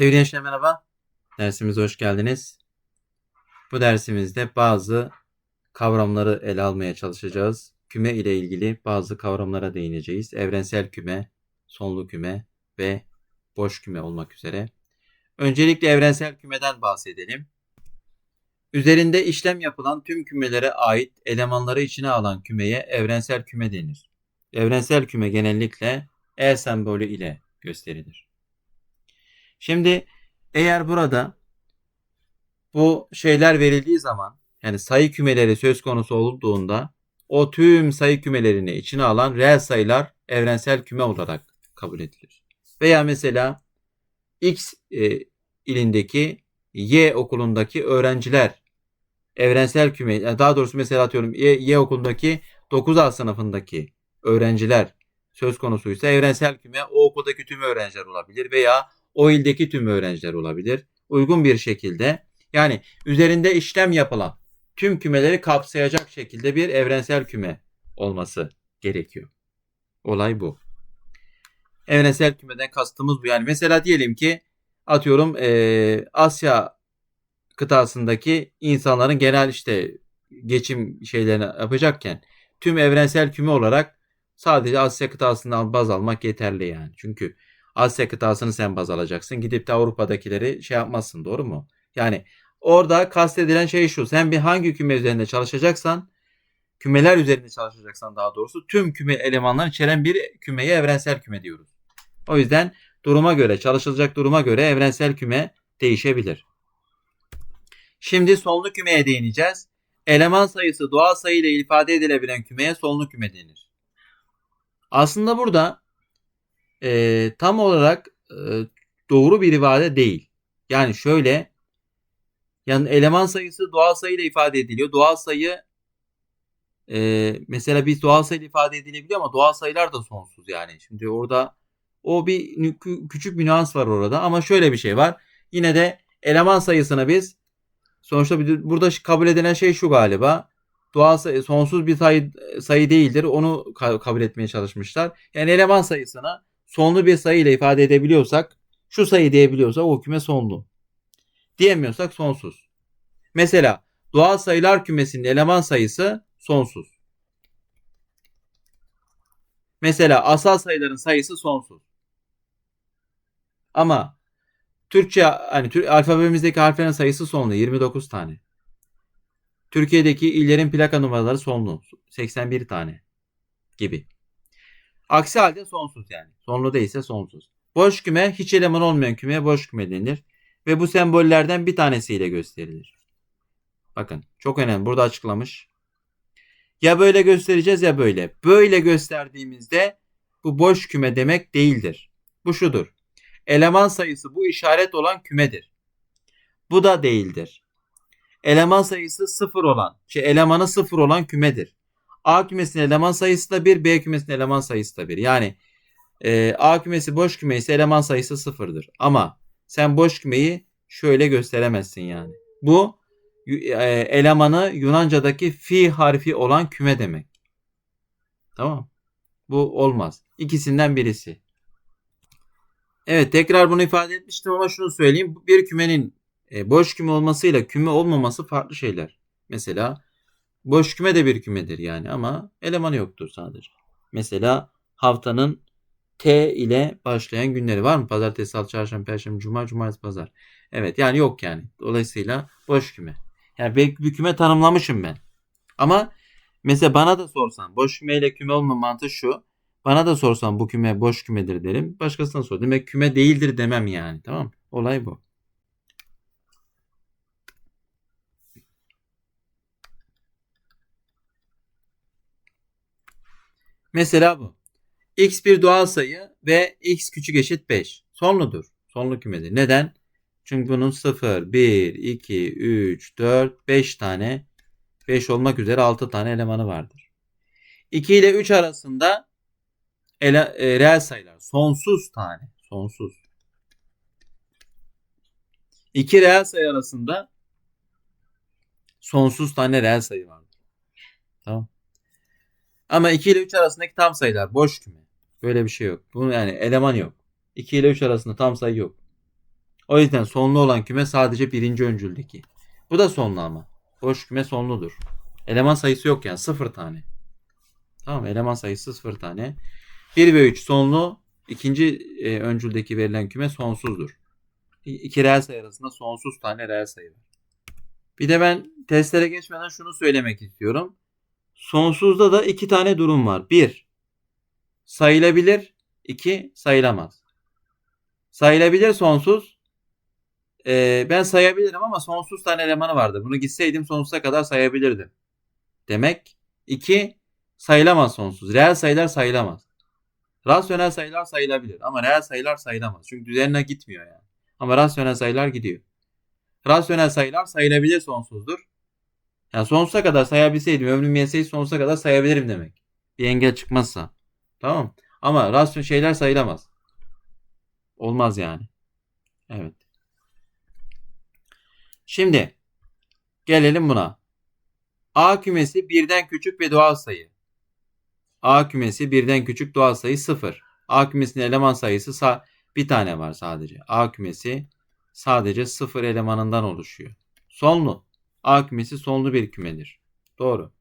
Sevgili gençler merhaba. Dersimize hoş geldiniz. Bu dersimizde bazı kavramları ele almaya çalışacağız. Küme ile ilgili bazı kavramlara değineceğiz. Evrensel küme, sonlu küme ve boş küme olmak üzere. Öncelikle evrensel kümeden bahsedelim. Üzerinde işlem yapılan tüm kümelere ait elemanları içine alan kümeye evrensel küme denir. Evrensel küme genellikle E sembolü ile gösterilir. Şimdi eğer burada bu şeyler verildiği zaman yani sayı kümeleri söz konusu olduğunda o tüm sayı kümelerini içine alan reel sayılar evrensel küme olarak kabul edilir. Veya mesela X e, ilindeki Y okulundaki öğrenciler evrensel küme daha doğrusu mesela atıyorum Y, y okulundaki 9A sınıfındaki öğrenciler söz konusuysa evrensel küme o okuldaki tüm öğrenciler olabilir veya o ildeki tüm öğrenciler olabilir. Uygun bir şekilde yani üzerinde işlem yapılan tüm kümeleri kapsayacak şekilde bir evrensel küme olması gerekiyor. Olay bu. Evrensel kümeden kastımız bu. Yani mesela diyelim ki atıyorum e, Asya kıtasındaki insanların genel işte geçim şeylerini yapacakken tüm evrensel küme olarak sadece Asya kıtasından baz almak yeterli yani. Çünkü Asya kıtasını sen baz alacaksın. Gidip de Avrupa'dakileri şey yapmazsın doğru mu? Yani orada kastedilen şey şu. Sen bir hangi küme üzerinde çalışacaksan kümeler üzerinde çalışacaksan daha doğrusu tüm küme elemanları içeren bir kümeye evrensel küme diyoruz. O yüzden duruma göre çalışılacak duruma göre evrensel küme değişebilir. Şimdi sonlu kümeye değineceğiz. Eleman sayısı doğal sayı ile ifade edilebilen kümeye sonlu küme denir. Aslında burada e, tam olarak e, doğru bir ifade değil. Yani şöyle yani eleman sayısı doğal sayı ile ifade ediliyor. Doğal sayı e, mesela bir doğal sayı ifade edilebiliyor ama doğal sayılar da sonsuz yani. Şimdi orada o bir küçük bir nüans var orada ama şöyle bir şey var. Yine de eleman sayısını biz sonuçta burada kabul edilen şey şu galiba. Doğal sayı sonsuz bir sayı, sayı değildir. Onu kabul etmeye çalışmışlar. Yani eleman sayısını sonlu bir sayı ile ifade edebiliyorsak şu sayı diyebiliyorsak o küme sonlu. Diyemiyorsak sonsuz. Mesela doğal sayılar kümesinin eleman sayısı sonsuz. Mesela asal sayıların sayısı sonsuz. Ama Türkçe hani alfabemizdeki harflerin sayısı sonlu 29 tane. Türkiye'deki illerin plaka numaraları sonlu 81 tane gibi. Aksi halde sonsuz yani. Sonlu değilse sonsuz. Boş küme hiç eleman olmayan kümeye boş küme denir. Ve bu sembollerden bir tanesiyle gösterilir. Bakın çok önemli. Burada açıklamış. Ya böyle göstereceğiz ya böyle. Böyle gösterdiğimizde bu boş küme demek değildir. Bu şudur. Eleman sayısı bu işaret olan kümedir. Bu da değildir. Eleman sayısı sıfır olan, şey elemanı sıfır olan kümedir. A kümesinin eleman sayısı da 1, B kümesinin eleman sayısı da 1. Yani e, A kümesi boş küme ise eleman sayısı sıfırdır. Ama sen boş kümeyi şöyle gösteremezsin yani. Bu e, elemanı Yunanca'daki fi harfi olan küme demek. Tamam. Bu olmaz. İkisinden birisi. Evet tekrar bunu ifade etmiştim ama şunu söyleyeyim. Bir kümenin e, boş küme olmasıyla küme olmaması farklı şeyler. Mesela Boş küme de bir kümedir yani ama elemanı yoktur sadece. Mesela haftanın T ile başlayan günleri var mı? Pazartesi, salı, çarşamba, perşembe, cuma, cumartesi, pazar. Evet yani yok yani. Dolayısıyla boş küme. Yani belki bir küme tanımlamışım ben. Ama mesela bana da sorsan boş küme ile küme olma mantığı şu. Bana da sorsan bu küme boş kümedir derim. Başkasına sor. Demek küme değildir demem yani. Tamam Olay bu. Mesela bu. X bir doğal sayı ve x küçük eşit 5. Sonludur. Sonlu kümedir. Neden? Çünkü bunun 0, 1, 2, 3, 4, 5 tane 5 olmak üzere 6 tane elemanı vardır. 2 ile 3 arasında ele, e, reel sayılar. Sonsuz tane. Sonsuz. 2 reel sayı arasında sonsuz tane reel sayı vardır. Tamam. Ama 2 ile 3 arasındaki tam sayılar boş küme. Böyle bir şey yok. Bunun yani eleman yok. 2 ile 3 arasında tam sayı yok. O yüzden sonlu olan küme sadece birinci öncüldeki. Bu da sonlu ama. Boş küme sonludur. Eleman sayısı yok yani. Sıfır tane. Tamam eleman sayısı sıfır tane. 1 ve 3 sonlu. ikinci e, öncüldeki verilen küme sonsuzdur. İki reel sayı arasında sonsuz tane reel sayı var. Bir de ben testlere geçmeden şunu söylemek istiyorum. Sonsuzda da iki tane durum var. Bir, sayılabilir. iki sayılamaz. Sayılabilir sonsuz. Ee, ben sayabilirim ama sonsuz tane elemanı vardı. Bunu gitseydim sonsuza kadar sayabilirdim. Demek. iki sayılamaz sonsuz. Reel sayılar sayılamaz. Rasyonel sayılar sayılabilir ama reel sayılar sayılamaz. Çünkü düzenine gitmiyor yani. Ama rasyonel sayılar gidiyor. Rasyonel sayılar sayılabilir sonsuzdur. Yani sonsuza kadar sayabilseydim ömrüm yetseydi sonsuza kadar sayabilirim demek. Bir engel çıkmazsa. Tamam. Ama rasyonel şeyler sayılamaz. Olmaz yani. Evet. Şimdi gelelim buna. A kümesi birden küçük ve doğal sayı. A kümesi birden küçük doğal sayı 0. A kümesinin eleman sayısı sa- bir tane var sadece. A kümesi sadece 0 elemanından oluşuyor. Sonlu. A kümesi sonlu bir kümedir. Doğru.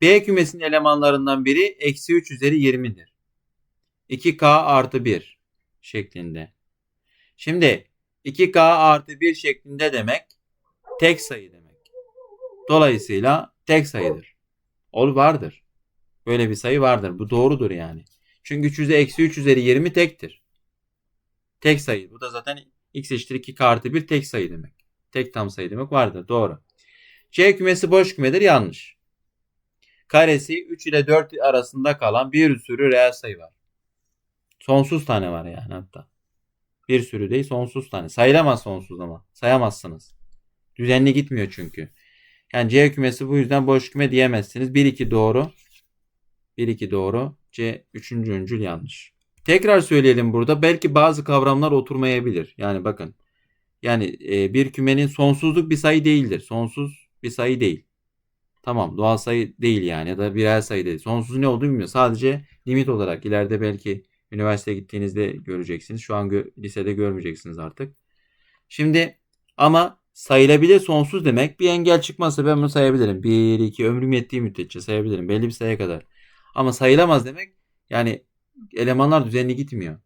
B kümesinin elemanlarından biri eksi 3 üzeri 20'dir. 2K artı 1 şeklinde. Şimdi 2K artı 1 şeklinde demek tek sayı demek. Dolayısıyla tek sayıdır. Ol vardır. Böyle bir sayı vardır. Bu doğrudur yani. Çünkü 3 üzeri eksi 3 üzeri 20 tektir. Tek sayı. Bu da zaten x eşittir 2 artı 1 tek sayı demek. Tek tam sayı demek vardır. Doğru. C kümesi boş kümedir. Yanlış. Karesi 3 ile 4 arasında kalan bir sürü reel sayı var. Sonsuz tane var yani hatta. Bir sürü değil sonsuz tane. Sayılamaz sonsuz ama. Sayamazsınız. Düzenli gitmiyor çünkü. Yani C kümesi bu yüzden boş küme diyemezsiniz. 1-2 doğru. 1-2 doğru. C 3. öncül yanlış. Tekrar söyleyelim burada. Belki bazı kavramlar oturmayabilir. Yani bakın. Yani e, bir kümenin sonsuzluk bir sayı değildir. Sonsuz bir sayı değil. Tamam doğal sayı değil yani ya da birel sayı değil. Sonsuz ne olduğunu bilmiyor. Sadece limit olarak ileride belki üniversiteye gittiğinizde göreceksiniz. Şu an gö- lisede görmeyeceksiniz artık. Şimdi ama sayılabilir sonsuz demek bir engel çıkmazsa ben bunu sayabilirim. 1, 2 ömrüm yettiği müddetçe sayabilirim. Belli bir sayıya kadar. Ama sayılamaz demek yani elemanlar düzenli gitmiyor.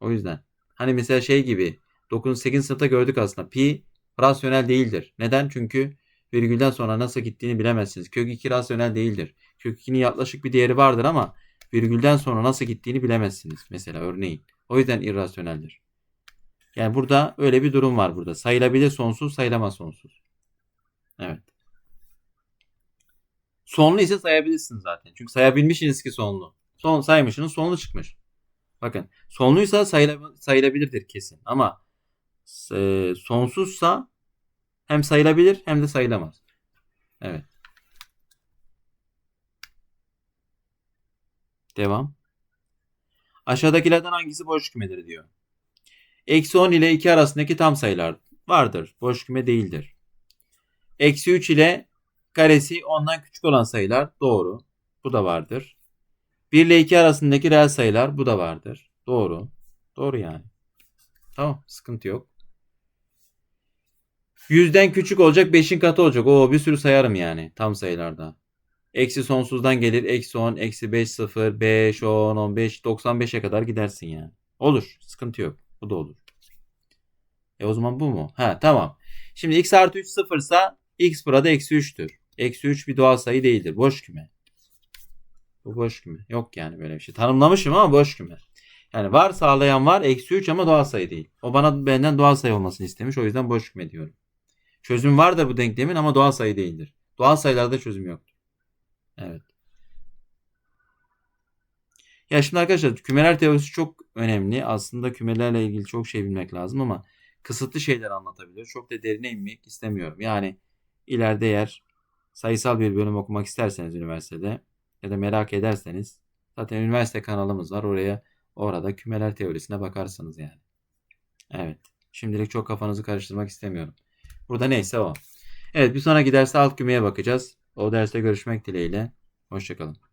O yüzden. Hani mesela şey gibi 9. 8. sınıfta gördük aslında. Pi rasyonel değildir. Neden? Çünkü virgülden sonra nasıl gittiğini bilemezsiniz. Kök 2 rasyonel değildir. Kök 2'nin yaklaşık bir değeri vardır ama virgülden sonra nasıl gittiğini bilemezsiniz. Mesela örneğin. O yüzden irrasyoneldir. Yani burada öyle bir durum var burada. Sayılabilir sonsuz, sayılamaz sonsuz. Evet. Sonlu ise sayabilirsiniz zaten. Çünkü sayabilmişsiniz ki sonlu. Son saymışsınız sonlu çıkmış. Bakın sonluysa sayıla, sayılabilirdir kesin. Ama e, sonsuzsa hem sayılabilir hem de sayılamaz. Evet. Devam. Aşağıdakilerden hangisi boş kümedir diyor. Eksi 10 ile 2 arasındaki tam sayılar vardır. Boş küme değildir. Eksi 3 ile karesi ondan küçük olan sayılar doğru. Bu da vardır. 1 ile 2 arasındaki reel sayılar bu da vardır. Doğru. Doğru yani. Tamam sıkıntı yok. Yüzden küçük olacak 5'in katı olacak. Oo bir sürü sayarım yani tam sayılarda. Eksi sonsuzdan gelir. Eksi 10, eksi 5, 0, 5, 10, 15, 95'e kadar gidersin yani. Olur. Sıkıntı yok. Bu da olur. E o zaman bu mu? Ha tamam. Şimdi x artı 3 sıfırsa x burada eksi 3'tür. Eksi 3 bir doğal sayı değildir. Boş küme. Bu boş küme. Yok yani böyle bir şey. Tanımlamışım ama boş küme. Yani var sağlayan var eksi 3 ama doğal sayı değil. O bana benden doğal sayı olmasını istemiş. O yüzden boş küme diyorum. Çözüm vardır bu denklemin ama doğal sayı değildir. Doğal sayılarda çözüm yoktur. Evet. Ya şimdi arkadaşlar kümeler teorisi çok önemli. Aslında kümelerle ilgili çok şey bilmek lazım ama kısıtlı şeyler anlatabilir. Çok da derine inmek istemiyorum. Yani ileride eğer sayısal bir bölüm okumak isterseniz üniversitede ya da merak ederseniz zaten üniversite kanalımız var. Oraya orada kümeler teorisine bakarsınız yani. Evet. Şimdilik çok kafanızı karıştırmak istemiyorum. Burada neyse o. Evet bir sonraki derste alt kümeye bakacağız. O derste görüşmek dileğiyle. Hoşçakalın.